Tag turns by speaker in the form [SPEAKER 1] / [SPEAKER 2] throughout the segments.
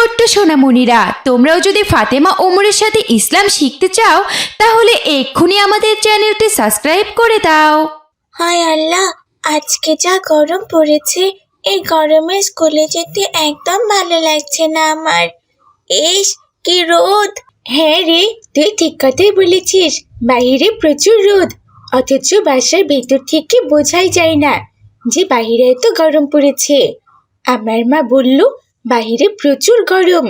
[SPEAKER 1] ছোট্ট সোনামণিরা, তোমরাও যদি ফাতেমা ওমরের সাথে ইসলাম শিখতে চাও, তাহলে এক্ষুনি আমাদের চ্যানেলটি সাবস্ক্রাইব করে দাও।
[SPEAKER 2] হায় আল্লাহ, আজকে যা গরম পড়েছে, এই গরমে স্কুলে যেতে একদম ভালো লাগছে না আমার। ইস, কি রোদ! হ্যাঁ রে, তুই ঠিক কথাই বলেছিস, বাইরে প্রচুর রোদ। অথচ বাসার ভেতর থেকে বোঝাই যায় না যে বাইরে এত গরম পড়েছে। আমার মা বলল বাইরে প্রচুর গরম।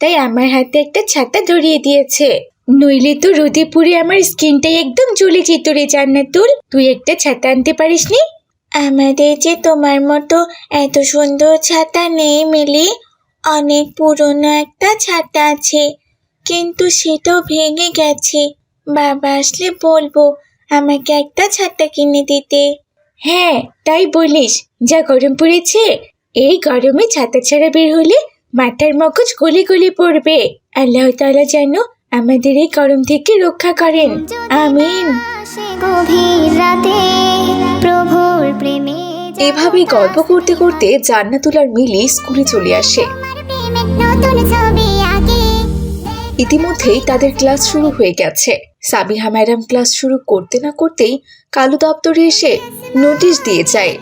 [SPEAKER 2] তাই আমার হাতে একটা ছাতা ধরিয়ে দিয়েছে। নইলে তো রোদে পুড়ে আমার স্কিনটাই একদম জ্বলে যেত রে জান্নাতুল। তুই একটা ছাতা আনতে পারিসনি? আমাদের যে তোমার মতো এত সুন্দর ছাতা নেই মিলি। অনেক পুরনো একটা ছাতা আছে। কিন্তু সেটাও ভেঙে গেছে। বাবা আসলে বলব আমাকে একটা ছাতা কিনে দিতে। হ্যাঁ তাই বলিস। যা গরম পড়েছে এই গরমে ছাতা ছাড়া বের হলে মাথার মগজ গলে গলে পড়বে। আল্লাহ তাআলা যেন আমাদের এই গরম থেকে রক্ষা করেন। আমিন।
[SPEAKER 3] এভাবেই গল্প করতে করতে জান্নাতুল আর মিলি স্কুলে চলে আসে। ইতিমধ্যেই তাদের ক্লাস শুরু হয়ে গেছে। সাবিহা ম্যাডাম ক্লাস শুরু করতে না করতেই কালু দপ্তরে এসে নোটিশ দিয়ে যায়।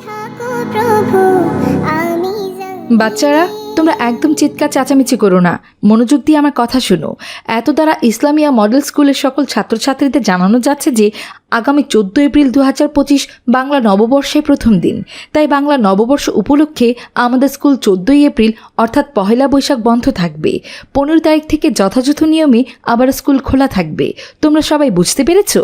[SPEAKER 4] বাচ্চারা, তোমরা একদম চিৎকার চেঁচামেচি করো না। মনোযোগ দিয়ে আমার কথা শোনো। এত দ্বারা ইসলামিয়া মডেল স্কুলের সকল ছাত্রছাত্রীদের জানানো যাচ্ছে যে, আগামী চোদ্দ এপ্রিল দু হাজার পঁচিশ বাংলা নববর্ষের প্রথম দিন। তাই বাংলা নববর্ষ উপলক্ষে আমাদের স্কুল চোদ্দই এপ্রিল, অর্থাৎ পহেলা বৈশাখ বন্ধ থাকবে। পনেরো তারিখ থেকে যথাযথ নিয়মে আবার স্কুল খোলা থাকবে। তোমরা সবাই বুঝতে পেরেছ?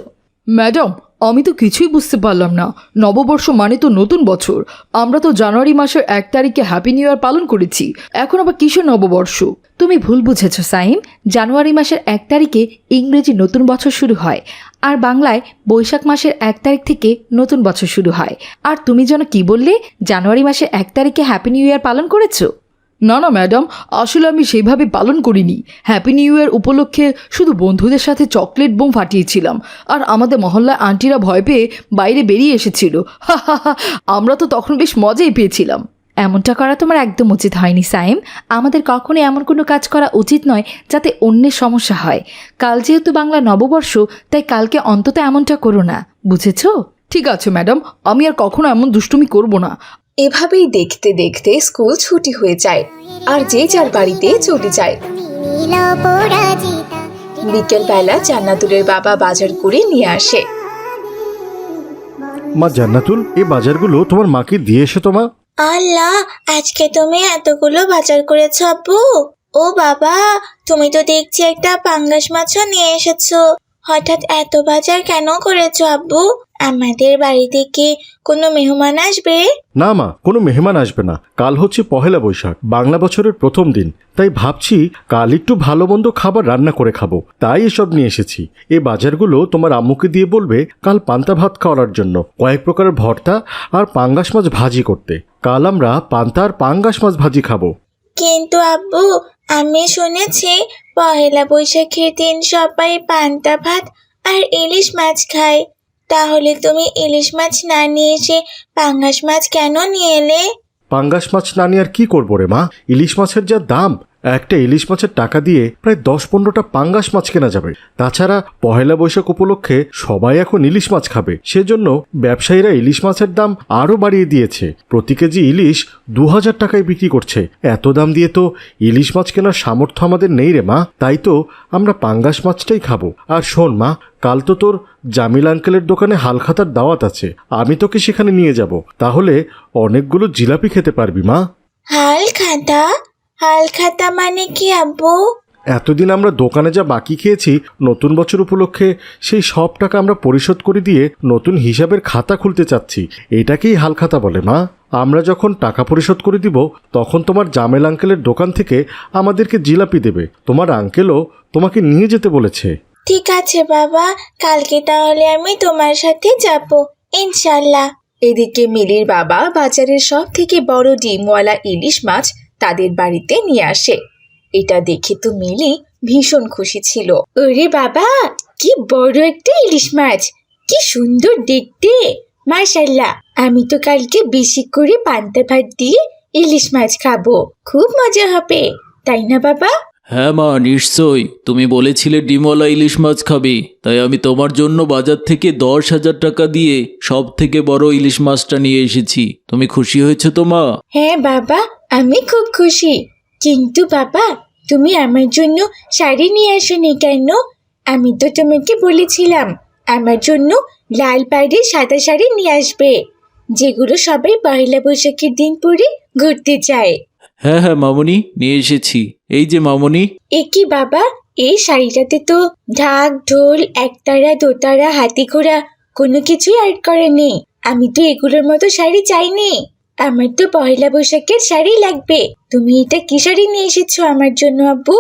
[SPEAKER 4] ম্যাডাম আমি তো কিছুই বুঝতে পারলাম না। নববর্ষ মানে তো নতুন বছর। আমরা তো জানুয়ারি মাসের এক তারিখে হ্যাপি নিউ ইয়ার পালন করেছি। এখন আবার কিসের নববর্ষ? তুমি ভুল বুঝেছ সাইম জানুয়ারি মাসের এক তারিখে ইংরেজি নতুন বছর শুরু হয়। আর বাংলায় বৈশাখ মাসের এক তারিখ থেকে নতুন বছর শুরু হয়। আর তুমি যেন কি বললে? জানুয়ারি মাসের এক তারিখে হ্যাপি নিউ ইয়ার পালন করেছ? না না ম্যাডাম আসলে আমি সেইভাবে পালন করিনি। হ্যাপি নিউ ইয়ার উপলক্ষে শুধু বন্ধুদের সাথে চকলেট বোম ফাটিয়েছিলাম। আর আমাদের মহল্লায় আন্টিরা ভয় পেয়ে বাইরে বেরিয়ে এসেছিল। আমরা তো তখন বেশ মজাই পেয়েছিলাম। এমনটা করা তোমার একদম উচিত হয়নি, সাইম। আমাদের কখনো এমন কোনো কাজ করা উচিত নয় যাতে অন্যের সমস্যা হয়। কাল যেহেতু বাংলা নববর্ষ, তাই কালকে অন্তত এমনটা করো না। বুঝেছ? ঠিক আছে ম্যাডাম আমি আর কখনো এমন দুষ্টুমি করব না।
[SPEAKER 3] এভাবেই দেখতে দেখতে স্কুল ছুটি হয়ে যায় আর যে যার বাড়িতে চলে যায়।
[SPEAKER 5] পরাজিতা
[SPEAKER 3] বিকেলবেলা জান্নাতুলের বাবা বাজার করে নিয়ে আসে।
[SPEAKER 6] মা জান্নাতুল এই বাজারগুলো তোমার মাকে দিয়ে এসো তোমা
[SPEAKER 2] আল্লাহ আজকে তুমি এতগুলো বাজার করেছ আব্বু। ও বাবা তুমি তো দেখছি একটা পাঙ্গাস মাছও নিয়ে এসেছ। হঠাৎ এত বাজার কেন করেছ আব্বু? আমাদের বাড়িতে কি কোনো মেহমান আসবে?
[SPEAKER 6] না মা কোনো মেহমান আসবে না। কাল হচ্ছে পহেলা বৈশাখ বাংলা বছরের প্রথম দিন। তাই ভাবছি কাল একটু ভালো মন্দ খাবার রান্না করে খাব। তাই এসব নিয়ে এসেছি। এই বাজারগুলো তোমার আম্মুকে দিয়ে বলবে কাল পান্তা ভাত খাওয়ার জন্য। কয়েক প্রকারের ভর্তা আর পাঙ্গাস মাছ ভাজি করতে। কাল আমরা পান্তা আর পাঙ্গাস মাছ ভাজি খাব।
[SPEAKER 2] কিন্তু আব্বু আমি শুনেছি পহেলা বৈশাখের দিন সবাই পান্তা ভাত আর ইলিশ মাছ খায়। তাহলে তুমি ইলিশ মাছ না নিয়ে এসে পাঙ্গাস মাছ কেন নিয়ে এলে?
[SPEAKER 6] পাঙ্গাস মাছ না নিয়ে আর কি করব রে মা? ইলিশ মাছের যা দাম একটা ইলিশ মাছের টাকা দিয়ে প্রায় দশ পনেরোটা পাঙ্গাস মাছ কেনা যাবে। তাছাড়া পহেলা বৈশাখ উপলক্ষে সবাই এখন ইলিশ মাছ খাবে। সেজন্য ব্যবসায়ীরা ইলিশ মাছের দাম আরও বাড়িয়ে দিয়েছে। প্রতি কেজি ইলিশ দু হাজার টাকায় বিক্রি করছে। এত দাম দিয়ে তো ইলিশ মাছ কেনার সামর্থ্য আমাদের নেই রে মা। তাই তো আমরা পাঙ্গাস মাছটাই খাব। আর শোন মা, কাল তো তোর জামিল আঙ্কেলের দোকানে হালখাতার দাওয়াত আছে। আমি তোকে সেখানে নিয়ে যাব। তাহলে অনেকগুলো জিলাপি খেতে পারবি মা।
[SPEAKER 2] হাল খাতা হাল খাতা মানে কি আব্বু?
[SPEAKER 6] এতদিন আমরা দোকানে যা বাকি খেয়েছি নতুন বছর উপলক্ষে সেই সব টাকা আমরা পরিশোধ করে দিয়ে নতুন হিসাবের খাতা খুলতে চাচ্ছি। এটাকেই হাল খাতা বলে মা। আমরা যখন টাকা পরিশোধ করে দিব তখন তোমার জামেল আঙ্কেলের দোকান থেকে আমাদেরকে জিলাপি দেবে। তোমার আঙ্কেলও তোমাকে নিয়ে যেতে বলেছে।
[SPEAKER 2] ঠিক আছে বাবা। কালকে তাহলে আমি তোমার সাথে যাব ইনশাল্লাহ।
[SPEAKER 3] এদিকে মিলির বাবা বাজারের সব থেকে বড় ডিমওয়ালা ইলিশ মাছ তাদের বাড়িতে নিয়ে আসে। এটা দেখে তো মিলি ভীষণ খুশি ছিল।
[SPEAKER 2] ওরে বাবা কি বড় একটা ইলিশ মাছ! কি সুন্দর দেখতে! মাশাল্লাহ আমি তো কালকে বেশি করে পান্তা ভাত দিয়ে ইলিশ মাছ খাব। খুব মজা হবে তাই না বাবা?
[SPEAKER 7] হ্যাঁ মা নিশ্চয়ই। তুমি বলেছিলে ডিমওয়ালা ইলিশ মাছ খাবে। তাই আমি তোমার জন্য বাজার থেকে দশ হাজার টাকা দিয়ে সব থেকে বড় ইলিশ মাছটা নিয়ে এসেছি। তুমি খুশি হয়েছো তো মা?
[SPEAKER 2] হ্যাঁ বাবা আমি খুব খুশি। কিন্তু বাবা তুমি আমার জন্য শাড়ি নিয়ে আসোনি কেন? আমি তো তোমাকে বলেছিলাম আমার জন্য লাল পাড়ের সাদা শাড়ি নিয়ে আসবে যেগুলো সবাই পয়লা বৈশাখের দিন পরে ঘুরতে যায়।
[SPEAKER 7] হ্যাঁ হ্যাঁ মামনি নিয়ে এসেছি। এই যে মামনি।
[SPEAKER 2] এ কি বাবা এই শাড়িটাতে তো ঢাক ঢোল একতারা দোতারা হাতি ঘোড়া কোনো কিছুই অ্যাড করেনি। আমি তো এগুলোর মতো শাড়ি চাইনি। আমার তো পয়লা বৈশাখের শাড়ি লাগবে। তুমি এটা কি শাড়ি নিয়ে এসেছ আমার জন্য, আব্বু?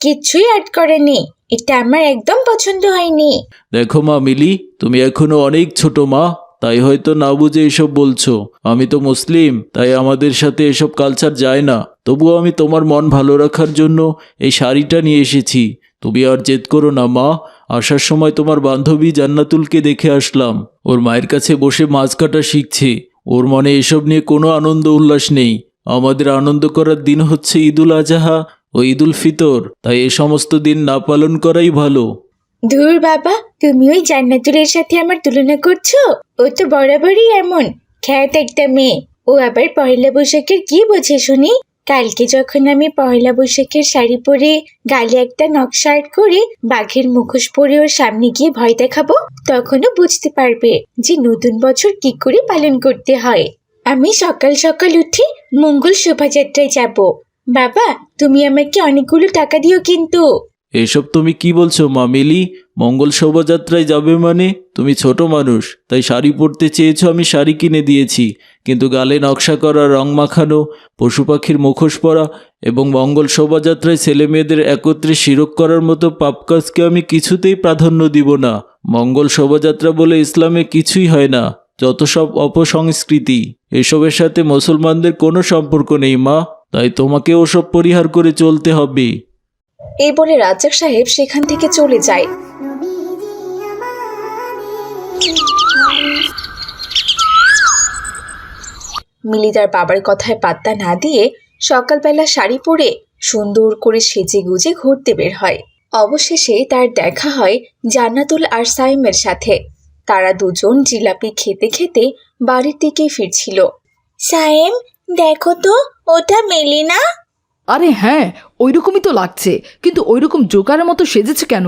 [SPEAKER 2] কিচ্ছুই অ্যাড করেনি এটা আমার একদম পছন্দ হয়নি।
[SPEAKER 7] দেখো মা মিলি, তুমি এখনও অনেক ছোট মা, তাই হয়তো না বুঝে এসব বলছো। আমি তো মুসলিম, তাই আমাদের সাথে এসব কালচার যায় না। তবুও আমি তোমার মন ভালো রাখার জন্য এই শাড়িটা নিয়ে এসেছি। তুমি আর জেদ করো না মা, আসার সময় তোমার বান্ধবী জান্নাতুলকে দেখে আসলাম। ওর মায়ের কাছে বসে মাছ কাটা শিখছে। ওর মনে এসব নিয়ে কোনো আনন্দ উল্লাস নেই। আমাদের আনন্দ করার দিন হচ্ছে ঈদুল আজহা ও ঈদুল ফিতর। তাই এ সমস্ত দিন না পালন করাই ভালো।
[SPEAKER 2] ধুর বাবা, তুমি ওই জান্নাতুলের সাথে আমার তুলনা করছ? ও তো বরাবরই এমন। খ্যাত একটা মেয়ে। ও আবার পয়লা বৈশাখের কি বোঝে শুনি? কালকে যখন আমি পয়লা বৈশাখের শাড়ি পরে গালে একটা নকশা আর্ট করে বাঘের মুখোশ পরে ওর সামনে গিয়ে ভয় দেখাবো, তখনও বুঝতে পারবে যে নতুন বছর কি করে পালন করতে হয়। আমি সকাল সকাল উঠে মঙ্গল শোভাযাত্রায় যাব। বাবা, তুমি আমাকে অনেকগুলো টাকা দিও কিন্তু।
[SPEAKER 7] এসব তুমি কি বলছো মামিলি মঙ্গল শোভাযাত্রায় যাবে মানে? তুমি ছোট মানুষ, তাই শাড়ি পরতে চেয়েছো আমি শাড়ি কিনে দিয়েছি। কিন্তু গালে নকশা করা, রং মাখানো, পশু পাখির মুখোশ পরা এবং মঙ্গল শোভাযাত্রায় ছেলে মেয়েদের একত্রে শিরক করার মতো পাপ কাজকে আমি কিছুতেই প্রাধান্য দিব না। মঙ্গল শোভাযাত্রা বলে ইসলামে কিছুই হয় না, যত সব অপসংস্কৃতি। এসবের সাথে মুসলমানদের কোনো সম্পর্ক নেই, মা। তাই তোমাকে ওসব পরিহার করে চলতে হবে।
[SPEAKER 3] এই বলে রাজ্জাক সাহেব সেখান থেকে চলে যায়। মিলি তার বাবার কথায় পাত্তা না দিয়ে সকালবেলা শাড়ি পরে সুন্দর করে সেজে গুজে ঘুরতে বের হয়। অবশেষে তার দেখা হয় জান্নাতুল আর সাইমের সাথে। তারা দুজন জিলাপি খেতে খেতে বাড়ির দিকে ফিরছিল।
[SPEAKER 2] সায়েম দেখো তো, ওটা মেলি না
[SPEAKER 4] আরে হ্যাঁ ওইরকমই তো লাগছে। কিন্তু ওইরকম জোকারের মতো সেজেছে কেন?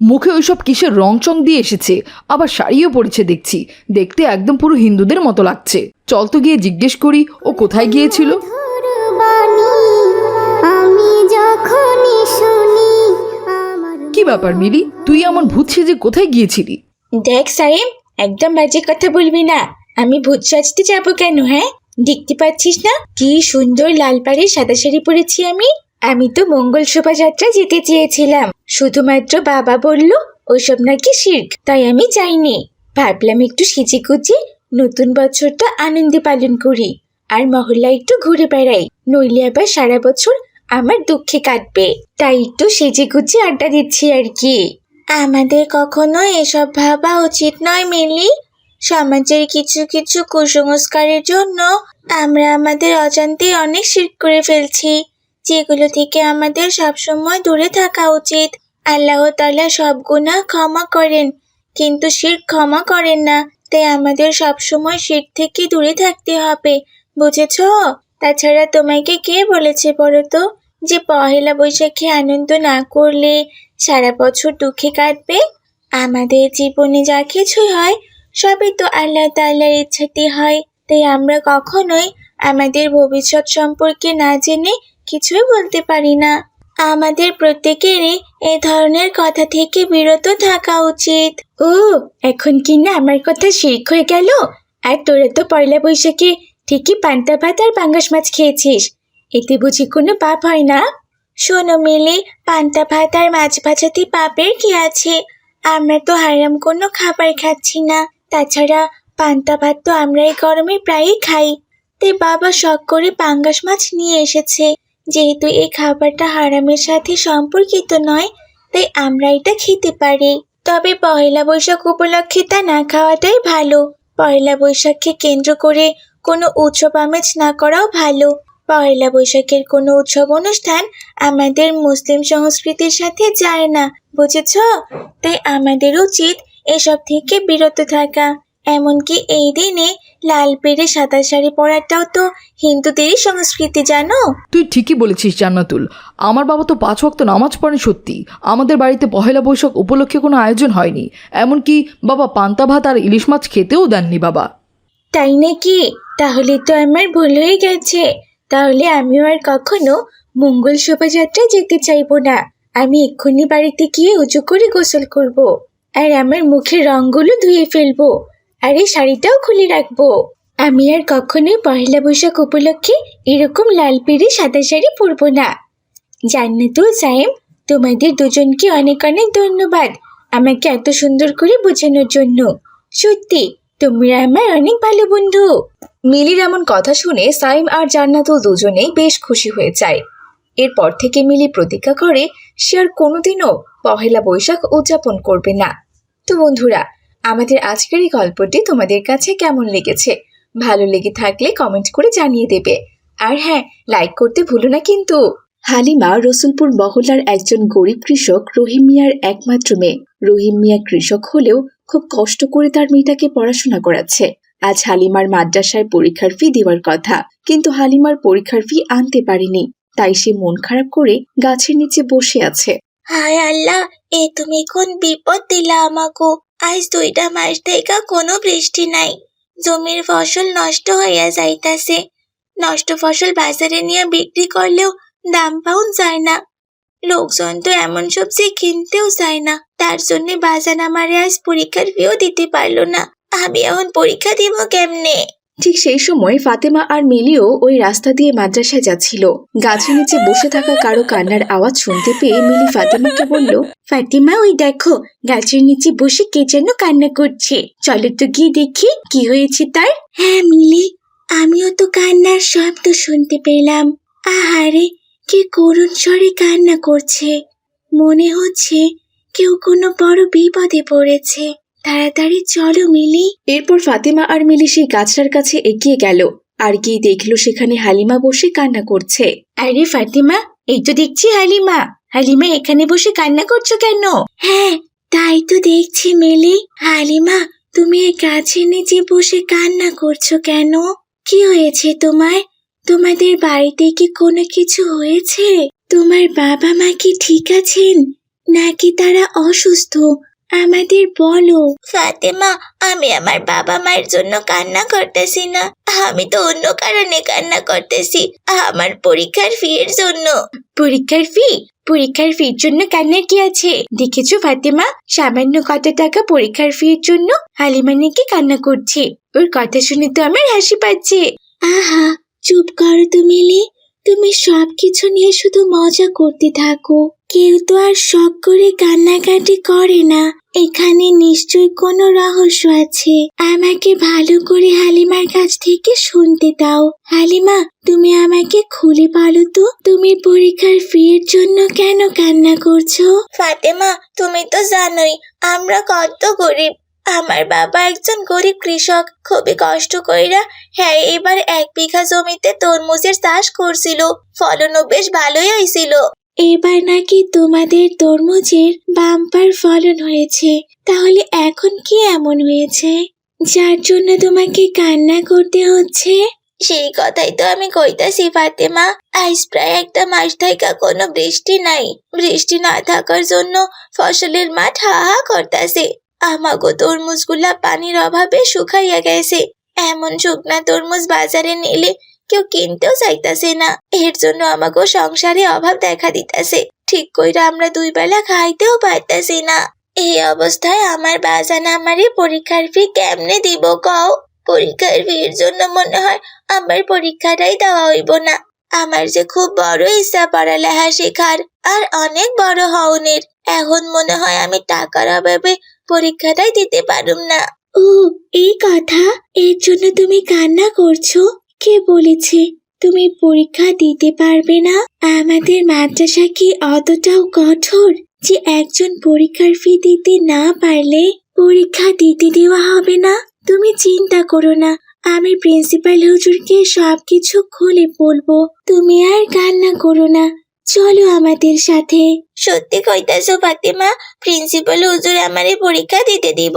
[SPEAKER 4] মুখে ওইসব কিসের রং চং দিয়ে এসেছে, আবার শাড়িও পরেছে দেখছি। দেখতে একদম পুরো হিন্দুদের মতো লাগছে। চল তো গিয়ে জিজ্ঞেস করি, ও কোথায় গিয়েছিল? কি ব্যাপার মিলি? তুই আমার ভূত সেজে কোথায় গিয়েছিলি?
[SPEAKER 2] দেখ সায়েম, একদম বাজে কথা বলবি না। আমি ভূত সাজতে যাব কেন হ্যাঁ? দেখতে পাচ্ছিস না? কি সুন্দর লাল পাড়ের সাদা শাড়ি পরেছি আমি। আমি তো মঙ্গল শোভাযাত্রা যেতে চেয়েছিলাম। শুধুমাত্র বাবা বলল, ওসব নাকি শির্ক, তাই আমি যাইনি। ভাবলাম একটু সেজে গুজে নতুন বছরটা আনন্দে পালন করি। আর মহল্লা একটু ঘুরে বেড়াই, নইলে আবার সারা বছর আমার দুঃখে কাটবে। তাই একটু সেজে গুজে আড্ডা দিচ্ছি আর কি। আমাদের কখনো এসব ভাবা উচিত নয়, মিলি। সমাজের কিছু কিছু কুসংস্কারের জন্য আমরা আমাদের অজান্তে অনেক শির করে ফেলছি, যেগুলো থেকে আমাদের সবসময় দূরে থাকা উচিত। আল্লাহ তালা সব গুনাহ ক্ষমা করেন, কিন্তু শির ক্ষমা করেন না, তাই আমাদের সবসময় শির থেকে দূরে থাকতে হবে, বুঝেছ? তাছাড়া তোমাকে কে বলেছে বলো তো, যে পহেলা বৈশাখে আনন্দ না করলে সারা বছর দুঃখে কাটবে? আমাদের জীবনে যা কিছুই হয় সবই তো আল্লাহ তাআলার ইচ্ছাতে হয়। তাই আমরা কখনোই আমাদের ভবিষ্যৎ সম্পর্কে না জেনে কিছুই বলতে পারি না। আমাদের প্রত্যেকেরই এ ধরনের কথা থেকে বিরত থাকা উচিত। ও এখন কি না আমার কথা শির্ক হয়ে গেল? আর তোরা তো পয়লা বৈশাখে ঠিকই পান্তা ভাত আর পাঙ্গাস মাছ খেয়েছিস। এতে বুঝি কোনো পাপ হয় না? শোনো মিলি পান্তা ভাত আর মাছ ভাজাতে পাপের কি আছে? আমরা তো হারাম কোনো খাবার খাচ্ছি না। তাছাড়া পান্তা ভাত তো আমরা এই গরমে প্রায়ই খাই। তাই বাবা শখ করে পাঙ্গাস মাছ নিয়ে এসেছে। যেহেতু এই খাবারটা হারামের সাথে সম্পর্কিত নয়, তাই আমরা এটা খেতে পারি। তবে পয়লা বৈশাখ উপলক্ষে তা না খাওয়াটাই ভালো। পয়লা বৈশাখকে কেন্দ্র করে কোনো উৎসব আমেজ না করাও ভালো। পয়লা বৈশাখের কোনো উৎসব অনুষ্ঠান আমাদের মুসলিম সংস্কৃতির সাথে যায় না, বুঝেছ? তাই আমাদের উচিত এসব থেকে বিরত থাকা। এমনকি এই দিনে লাল পেড়ে সাদা শাড়ি পরাটাও তো হিন্দুদেরই সংস্কৃতি জানো?
[SPEAKER 4] তুই ঠিকই বলেছিস জান্নাতুল। আমার বাবা তো পাঁচ ওয়াক্ত নামাজ পড়েন সত্যি। আমাদের বাড়িতে পহেলা বৈশাখ উপলক্ষে কোনো আয়োজন হয়নি। এমনকি বাবা পান্তা ভাত আর ইলিশ মাছ খেতেও দেননি বাবা।
[SPEAKER 2] তাই নাকি? তাহলে তো আমার ভুল হয়ে গেছে। তাহলে আমিও আর কখনো মঙ্গল শোভাযাত্রায় যেতে চাইব না। আমি এক্ষুনি বাড়িতে গিয়ে উঁচু করে গোসল করব। আর আমার মুখের রঙগুলো ধুয়ে ফেলব, আর এই শাড়িটাও খুলে রাখব। আমি আর কখনোই পয়লা বৈশাখ উপলক্ষে এরকম লাল পেড়ে সাদা শাড়ি পরবো না। জান্নাতুল সাইম তোমাদের দুজনকে অনেক অনেক ধন্যবাদ আমাকে এত সুন্দর করে বোঝানোর জন্য। সত্যি, তোমরা আমার অনেক ভালো বন্ধু।
[SPEAKER 3] মিলির এমন কথা শুনে সাইম আর জান্নাতুল দুজনেই বেশ খুশি হয়ে যায়। এরপর থেকে মিলি প্রতিজ্ঞা করে, সে আর কোনোদিনও পহেলা বৈশাখ উদযাপন করবে না। তো বন্ধুরা, আমাদের আজকের এই গল্পটি তোমাদের কাছে কেমন লেগেছে? ভালো লেগে থাকলে কমেন্ট করে জানিয়ে দেবে। আর হ্যাঁ লাইক করতে ভুলো না কিন্তু। হালিমা রসুলপুর মহল্লার একজন গরিব কৃষক রহিম মিয়ার একমাত্র মেয়ে। রহিম মিয়া কৃষক হলেও খুব কষ্ট করে তার মেয়েটাকে পড়াশোনা করাচ্ছে। আজ হালিমার মাদ্রাসায় পরীক্ষার ফি দেওয়ার কথা, কিন্তু হালিমার পরীক্ষার ফি আনতে পারেনি। তাই সে মন খারাপ করে গাছের নিচে বসে আছে।
[SPEAKER 2] হায় আল্লাহ, এ তুমি কোন বিপদ দিলা আমাকো? আজ দুইটা মাস থেকে কোনো বৃষ্টি নাই। জমির ফসল নষ্ট হইয়া যাইতাছে। নষ্ট ফসল বাজারে নিয়ে বিক্রি করলেও দাম পাউন যায় না। লোকজন তো এমন সবজি কিনতেও চায় না। তার জন্য বাজার আমারে আজ পরীক্ষার ফিও দিতে পারল না। আমি এখন পরীক্ষা দিব কেমনে?
[SPEAKER 3] ঠিক সেই সময় ফাতেমা আর মিলিও ওই রাস্তা দিয়ে মাদ্রাসায় যাচ্ছিল। গাছের নিচে বসে থাকা কারও কান্নার আওয়াজ শুনতে পেয়ে মিলি ফাতেমাকে বলল
[SPEAKER 2] ফাতিমা ওই দেখো গাছের নিচে বসে কে যেন কান্না করছে। চলো তো গিয়ে দেখি কি হয়েছে তার? হ্যাঁ মিলি আমিও তো কান্নার শব্দ শুনতে পেলাম। আহারে কি করুণ স্বরে কান্না করছে। মনে হচ্ছে কেউ কোনো বড় বিপদে পড়েছে। তাড়াতাড়ি চলো মিলি।
[SPEAKER 3] এরপর ফাতেমা আর মিলি সেই গাছটার কাছে এগিয়ে গেল। আর গিয়ে দেখল সেখানে হালিমা বসে কান্না করছে।
[SPEAKER 2] আরে ফাতিমা এই তো দেখছি হালিমা। হালিমা এখানে বসে কান্না করছ কেন? হ্যাঁ তাই তো দেখছি মিলি। হালিমা তুমি এই গাছের নিচে বসে কান্না করছ কেন? কি হয়েছে তোমার তোমাদের বাড়িতে কি কোনো কিছু হয়েছে? তোমার বাবা মা কি ঠিক আছেন? নাকি তারা অসুস্থ? আমাদের বলো। ফাতেমা আমি আমার বাবা মায়ের জন্য কান্না করতেছি না। আমি তো অন্য কারণে কান্না করতেছি আমার পরীক্ষার ফি এর জন্য। পরীক্ষার ফি? পরীক্ষার ফির জন্য কান্নার কি আছে? দেখেছ ফাতেমা সামান্য কত টাকা পরীক্ষার ফির জন্য হালিমা নাকি কান্না করছে। ওর কথা শুনে তো আমার হাসি পাচ্ছে। আহা চুপ করো তুমি লি তুমি সব কিছু নিয়ে শুধু মজা করতে থাকো। কেউ তো আর শখ করে কান্নাকাটি করে না। এখানে নিশ্চয় কোনো রহস্য আছে। আমাকে ভালো করে হালিমার কাছ থেকে শুনতে দাও। হালিমা, তুমি আমাকে খুলে বলো তো, তুমি পরীক্ষার ফির জন্য কেন কান্না করছ? ফাতেমা, তুমি তো জানোই, আমরা কত গরিব। আমার বাবা একজন গরিব কৃষক। খুবই কষ্ট কইরা হ্যাঁ এবার এক বিঘা জমিতে তরমুজের চাষ করছিল। ফলনও বেশ ভালোই হয়েছিল এবার নাকি তোমাদের তরমুজের বাম্পার ফলন হয়েছে। তাহলে এখন কি এমন হয়েছে? যার জন্য তোমাকে কান্না করতে হচ্ছে? সেই কথাই তো আমি কইতাছি ফাতেমা। আজ প্রায় একটা মাস থাকা কোনো বৃষ্টি নাই। বৃষ্টি না থাকার জন্য ফসলের মাঠ হা হা করতাছে। আমাগো তরমুজগুলা পানির অভাবে শুকাইয়া গেছে। এমন শুকনা তরমুজ বাজারে নিলে কেউ কিনতেও চাইতাছে না। এর জন্য আমাগো সংসারে অভাব দেখা দিতাছে। ঠিক কইরা আমরা দুই বেলা খাইতেও পাইতাছি না। এই অবস্থায় আমার বাজান আমারে পরীক্ষার ফি কেমনে দিব কও? পরীক্ষার ফির জন্য মনে হয় আমার পরীক্ষাটাই দেওয়া হইব না। আমার যে খুব বড় ইচ্ছা পড়ালেখা শেখার, আর অনেক বড় হওনের। এখন মনে হয় আমি টাকার অভাবে পরীক্ষাটাই দিতে পারুম না। ও, এই কথা? এর জন্য তুমি কান্না করছ? কে বলেছে? তুমি পরীক্ষা দিতে পারবে না? আমাদের মাদ্রাসা কি অতটাও কঠোর যে একজন পরীক্ষার ফি দিতে না পারলে পরীক্ষা দিতে দেওয়া হবে না? তুমি চিন্তা করো না, আমি প্রিন্সিপাল হুজুরকে সব কিছু খুলে বলব। তুমি আর কান্না করো না চলো আমাদের সাথে। সত্যি কইতাছো ফাতেমা? প্রিন্সিপাল হুজুর আমারে পরীক্ষা দিতে দিব।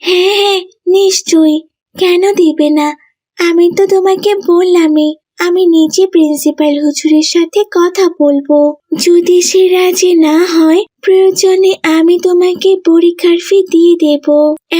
[SPEAKER 2] হ্যাঁ হ্যাঁ নিশ্চয়ই। কেন দিবে না? আমি তো তোমাকে বললামই আমি নিজে প্রিন্সিপাল হুজুরের সাথে কথা বলব। যদি সে রাজি না হয় প্রয়োজনে আমি তোমাকে পরীক্ষার ফি দিয়ে দেব।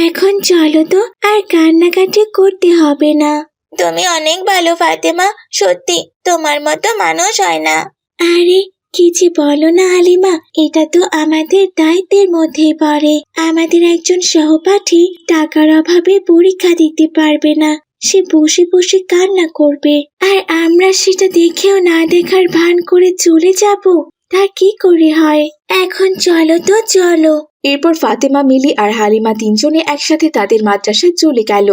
[SPEAKER 2] এখন চলো তো আর কান্নাকাটি করতে হবে না। তুমি অনেক ভালো ফাতেমা। সত্যি তোমার মতো মানুষ হয় না। আরে কি যে বলো না আলিমা এটা তো আমাদের দায়িত্বের মধ্যে পড়ে। আমাদের একজন সহপাঠী টাকার অভাবে পরীক্ষা দিতে পারবে না। সে বসে বসে কান্না করবে। আর আমরা সেটা দেখেও না দেখার ভান করে চলে যাব। তা কি করে হয়? এখন চলো তো, চলো।
[SPEAKER 3] এরপর ফাতেমা, মিলি আর হালিমা তিনজনে একসাথে তাদের মাদ্রাসায় চলে গেল।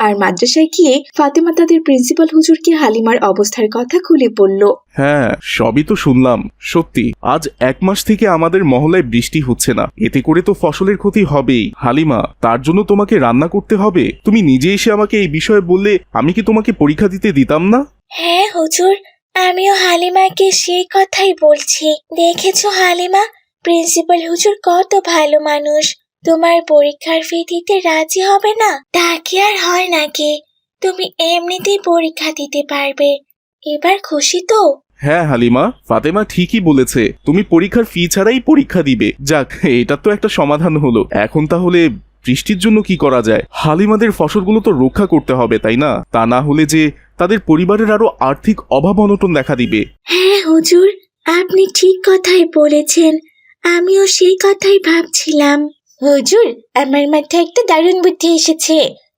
[SPEAKER 3] আর মাদ্রাসায় গিয়ে ফাতেমা তাদের প্রিন্সিপাল হুজুরকে হালিমার অবস্থার কথা খুলে বলল।
[SPEAKER 8] হ্যাঁ সবই তো শুনলাম। সত্যি আজ এক মাস থেকে আমাদের মহলায় বৃষ্টি হচ্ছে না। এতে করে তো ফসলের ক্ষতি হবেই। হালিমা তার জন্য তোমাকে রান্না করতে হবে? তুমি নিজে এসে আমাকে এই বিষয়ে বললে আমি কি তোমাকে পরীক্ষা দিতে দিতাম না?
[SPEAKER 2] হ্যাঁ হুজুর আমিও হালিমাকে সেই কথাই বলছি। দেখেছ হালিমা? প্রিন্সিপাল হুজুর কত ভালো মানুষ। তোমার পরীক্ষার ফি দিতে রাজি হবে না? তা কি আর হয় নাকি? তুমি এমনিতেই পরীক্ষা দিতে পারবে। এবার খুশি তো?
[SPEAKER 8] হ্যাঁ হালিমা ফাতেমা ঠিকই বলেছে। তুমি পরীক্ষার ফি ছাড়াই পরীক্ষা দিবে। যাক এটা তো একটা সমাধান হলো। এখন তাহলে বৃষ্টির জন্য কি করা যায়? হালিমাদের ফসলগুলো তো রক্ষা করতে হবে তাই না? তা না হলে যে তাদের পরিবারের আরও আর্থিক অভাব অনটন দেখা দিবে।
[SPEAKER 2] হ্যাঁ হুজুর আপনি ঠিক কথাই বলেছেন। আমিও সেই কথাই ভাবছিলাম। হুজুর, আমার মাথায় একটা দারুণ বুদ্ধি এসেছে।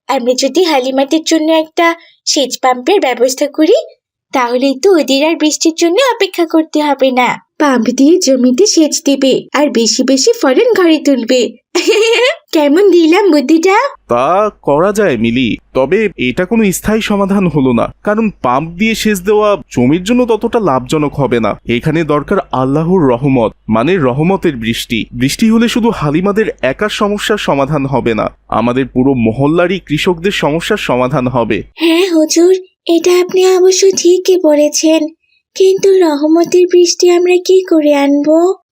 [SPEAKER 2] আমরা যদি হালিমাটির জন্য একটা সেচ পাম্পের ব্যবস্থা করি, তাহলেই তো ওদের আর বৃষ্টির জন্য অপেক্ষা করতে হবে না। পাম্প দিয়ে জমিতে সেচ দিবে আর বেশি বেশি ফলন ঘরে তুলবে। কেমন দিলাম বুদ্ধিটা?
[SPEAKER 8] তা করা যায় মিলি। তবে এটা কোনো স্থায়ী সমাধান হলো না। কারণ পাম্প দিয়ে সেচ দেওয়া জমির জন্য ততটা লাভজনক হবে না। এখানে দরকার আল্লাহর রহমত মানে রহমতের বৃষ্টি। বৃষ্টি হলে শুধু হালিমাদের একার সমস্যার সমাধান হবে না আমাদের পুরো মহল্লারই কৃষকদের সমস্যার সমাধান হবে।
[SPEAKER 2] হ্যাঁ হুজুর এটা আপনি অবশ্য ঠিকই বলেছেন। কিন্তু রহমতের বৃষ্টি আমরা কি করে আনব?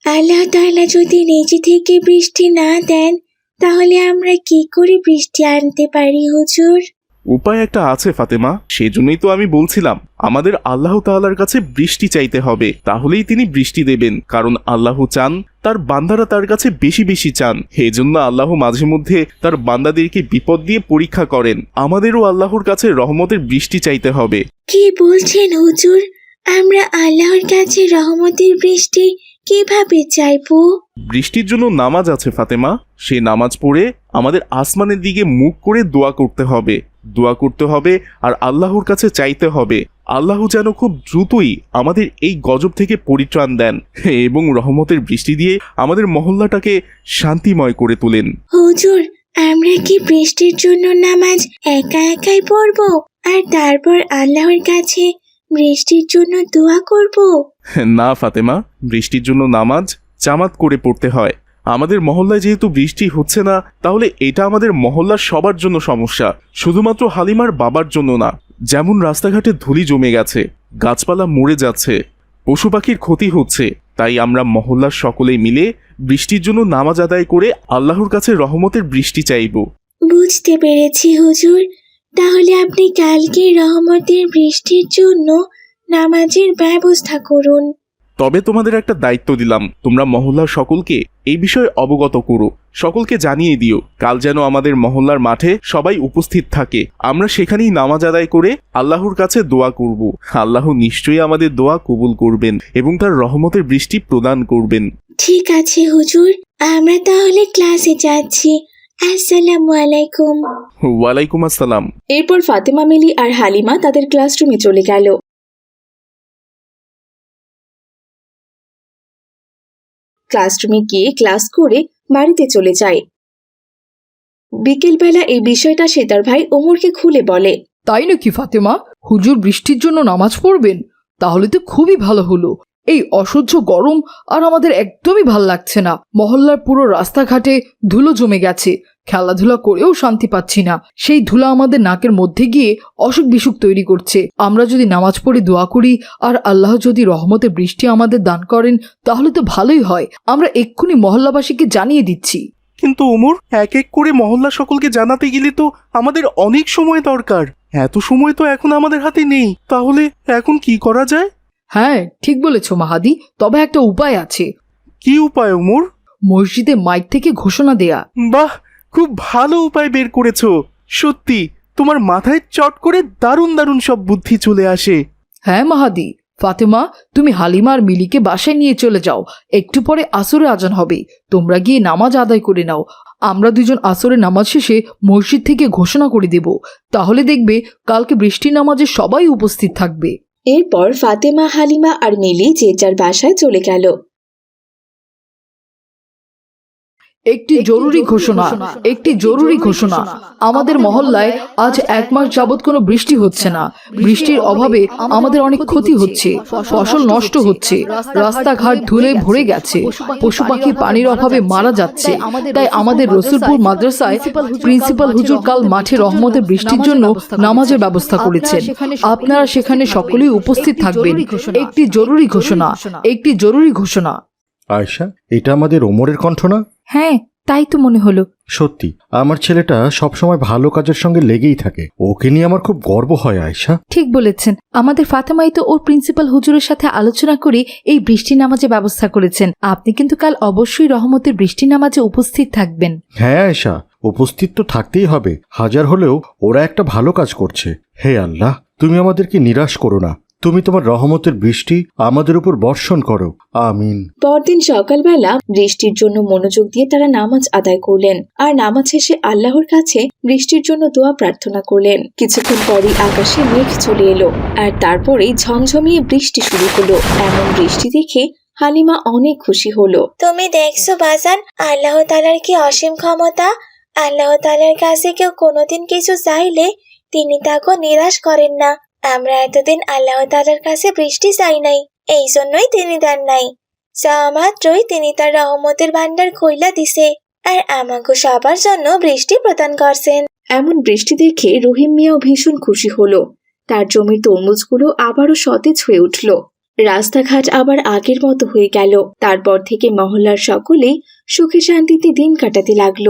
[SPEAKER 2] আল্লাহ তাআলা যদি নিজে থেকে বৃষ্টি না দেন তাহলে আমরা কি করে বৃষ্টি আনতে পারি হুজুর?
[SPEAKER 8] উপায় একটা আছে ফাতেমা। সেজন্যই তো আমি বলছিলাম আমাদের আল্লাহ তাআলার কাছে বৃষ্টি চাইতে হবে। তাহলেই তিনি বৃষ্টি দেবেন কারণ আল্লাহ চান তার বান্দারা তার কাছে বেশি বেশি চান। এজন্য আল্লাহ মাঝে মধ্যে তার বান্দাদেরকে বিপদ দিয়ে পরীক্ষা করেন। আমাদেরও আল্লাহর কাছে রহমতের বৃষ্টি চাইতে হবে।
[SPEAKER 2] কি বলছেন হুজুর? আমরা আল্লাহর কাছে রহমতের বৃষ্টি কীভাবে চাইব
[SPEAKER 8] বৃষ্টির জন্য নামাজ আছে ফাতেমা। সে নামাজ পড়ে আমাদের আসমানের দিকে মুখ করে দোয়া করতে হবে। দোয়া করতে হবে আর আল্লাহর কাছে চাইতে হবে। আল্লাহ যেন খুব দ্রুতই আমাদের এই গজব থেকে পরিত্রাণ দেন এবং রহমতের বৃষ্টি দিয়ে আমাদের মহল্লাটাকে শান্তিময় করে তোলেন।
[SPEAKER 2] হুজুর আমরা কি বৃষ্টির জন্য নামাজ একা একাই পড়ব? আর তারপর আল্লাহর কাছে বৃষ্টির জন্য দোয়া করব।
[SPEAKER 8] না ফাতেমা বৃষ্টির জন্য নামাজ জামাত করে পড়তে হয়। আমাদের মহল্লায় যেহেতু বৃষ্টি হচ্ছে না তাহলে এটা আমাদের মহল্লার সবার জন্য সমস্যা। শুধুমাত্র হালিমার বাবার জন্য না যেমন রাস্তাঘাটে ধুলি জমে গেছে গাছপালা মরে যাচ্ছে পশু পাখির ক্ষতি হচ্ছে তাই আমরা মহল্লার সকলেই মিলে বৃষ্টির জন্য নামাজ আদায় করে আল্লাহর কাছে রহমতের বৃষ্টি চাইব।
[SPEAKER 2] বুঝতে পেরেছি হুজুর। তাহলে আপনি কালকে রহমতের বৃষ্টির জন্য নামাজের ব্যবস্থা করুন।
[SPEAKER 8] তবে তোমাদের একটা দায়িত্ব দিলাম। তোমরা মহল্লার সকলকে এই বিষয়ে অবগত করো। সকলকে জানিয়ে দিও কাল যেন আমাদের মহল্লার মাঠে সবাই উপস্থিত থাকে। আমরা সেখানেই নামাজ আদায় করে আল্লাহর কাছে দোয়া করব। আল্লাহ নিশ্চয়ই আমাদের দোয়া কবুল করবেন এবং তার রহমতের বৃষ্টি প্রদান করবেন।
[SPEAKER 2] ঠিক আছে হুজুর। আমরা তাহলে ক্লাসে যাচ্ছি। আসসালামু আলাইকুম
[SPEAKER 8] ওয়ালাইকুম আসসালাম।
[SPEAKER 3] এরপর ফাতেমা মিলি আর হালিমা তাদের ক্লাসরুমে চলে গেল। ক্লাসরুমে গিয়ে ক্লাস করে বাড়িতে চলে যায়। বিকেলবেলা এই বিষয়টা সে তার ভাই ওমরকে খুলে বলে।
[SPEAKER 4] তাই নাকি ফাতেমা? হুজুর বৃষ্টির জন্য নামাজ পড়বেন? তাহলে তো খুবই ভালো হলো। এই অসহ্য গরম আর আমাদের একদমই ভালো লাগছে না। মহল্লার পুরো রাস্তাঘাটে ধুলো জমে গেছে। খেলাধুলা করেও শান্তি পাচ্ছি না। সেই ধুলা আমাদের নাকের মধ্যে গিয়ে অসুখ বিসুখ তৈরি করছে। আমরা যদি নামাজ পড়ে দোয়া করি আর আল্লাহ যদি রহমতে বৃষ্টি আমাদের দান করেন, তাহলে তো ভালোই হয়। আমরা এক্ষুনি মহল্লাবাসীকে জানিয়ে দিচ্ছি।
[SPEAKER 8] কিন্তু ওমর, এক এক করে মহল্লা সকলকে জানাতে গেলে তো আমাদের অনেক সময় দরকার। এত সময় তো এখন আমাদের হাতে নেই। তাহলে এখন কি করা যায়?
[SPEAKER 4] হ্যাঁ ঠিক বলেছ মাহাদি তবে একটা উপায় আছে।
[SPEAKER 8] কি উপায় ওমর
[SPEAKER 4] মসজিদে মাইক থেকে ঘোষণা দেয়া।
[SPEAKER 8] বাহ খুব ভালো উপায় বের করেছ। সত্যি তোমার মাথায় চট করে দারুণ দারুণ সব বুদ্ধি চলে আসে।
[SPEAKER 4] হ্যাঁ মাহাদি। ফাতেমা তুমি হালিমা আর মিলিকে বাসায় নিয়ে চলে যাও। একটু পরে আসরে আজান হবে। তোমরা গিয়ে নামাজ আদায় করে নাও। আমরা দুজন আসরে নামাজ শেষে মসজিদ থেকে ঘোষণা করে দেব। তাহলে দেখবে কালকে বৃষ্টি নামাজে সবাই উপস্থিত থাকবে।
[SPEAKER 3] এরপর ফাতেমা হালিমা আর মিলি যে যার বাসায় চলে গেল।
[SPEAKER 4] একটি জরুরি ঘোষণা একটি জরুরি ঘোষণা। আমাদের মহল্লায় আজ এক মাস যাবৎ কোনো বৃষ্টি হচ্ছে না। বৃষ্টির অভাবে আমাদের অনেক ক্ষতি হচ্ছে। ফসল নষ্ট হচ্ছে। রাস্তাঘাট ধুলে ভরে গেছে। পশু পাখি পানির অভাবে মারা যাচ্ছে। তাই আমাদের রসুলপুর মাদ্রাসায় প্রিন্সিপাল হুজুর কাল মাঠে রহমতের বৃষ্টির জন্য নামাজের ব্যবস্থা করেছেন। আপনারা সেখানে সকলেই উপস্থিত থাকবেন। একটি জরুরি ঘোষণা। একটি জরুরি ঘোষণা।
[SPEAKER 6] আয়শা এটা আমাদের ওমরের কণ্ঠ। না
[SPEAKER 1] হ্যাঁ তাই তো মনে হলো।
[SPEAKER 6] সত্যি আমার ছেলেটা সবসময় ভালো কাজের সঙ্গে লেগেই থাকে। ওকে নিয়ে আমার খুব গর্ব হয় আয়শা।
[SPEAKER 1] ঠিক বলেছেন। আমাদের ফাতেমাই তো ওর প্রিন্সিপাল হুজুরের সাথে আলোচনা করে এই বৃষ্টি নামাজে ব্যবস্থা করেছেন। আপনি কিন্তু কাল অবশ্যই রহমতের বৃষ্টি নামাজে উপস্থিত থাকবেন।
[SPEAKER 6] হ্যাঁ আয়শা উপস্থিত তো থাকতেই হবে। হাজার হলেও ওরা একটা ভালো কাজ করছে। হে আল্লাহ তুমি আমাদেরকে নিরাশ করো না। তুমি তোমার রহমতের বৃষ্টি আমাদের উপর বর্ষণ করো। আমিন।
[SPEAKER 3] পরদিন সকালবেলা বৃষ্টির জন্য মনোযোগ দিয়ে তারা নামাজ আদায় করলেন আর নামাজ শেষে আল্লাহর কাছে বৃষ্টির জন্য দোয়া প্রার্থনা করলেন। কিছুক্ষণ পরই আকাশে মেঘ চলে এলো আর তারপরেই ঝমঝমিয়ে বৃষ্টি শুরু হলো। এমন বৃষ্টি দেখে হালিমা অনেক খুশি হলো।
[SPEAKER 2] তুমি দেখছ বাজান আল্লাহ তালার কি অসীম ক্ষমতা? আল্লাহ তালার কাছে কেউ কোনোদিন কিছু চাইলে তিনি তাকে নিরাশ করেন না। আমরা এতদিন আল্লাহ তালার কাছে বৃষ্টি চাই নাই এই জন্যই তিনি দেন নাই। যা মাত্রই তিনি তার রহমতের ভান্ডার খইলা দিছে আর আমাকে সবার জন্য বৃষ্টি প্রদান করছেন।
[SPEAKER 3] এমন বৃষ্টি দেখে রহিম মিয়াও ভীষণ খুশি হলো। তার জমির তরমুজগুলো আবারও সতেজ হয়ে উঠল। রাস্তাঘাট আবার আগের মতো হয়ে গেল। তারপর থেকে মহল্লার সকলেই সুখে শান্তিতে দিন কাটাতে লাগল।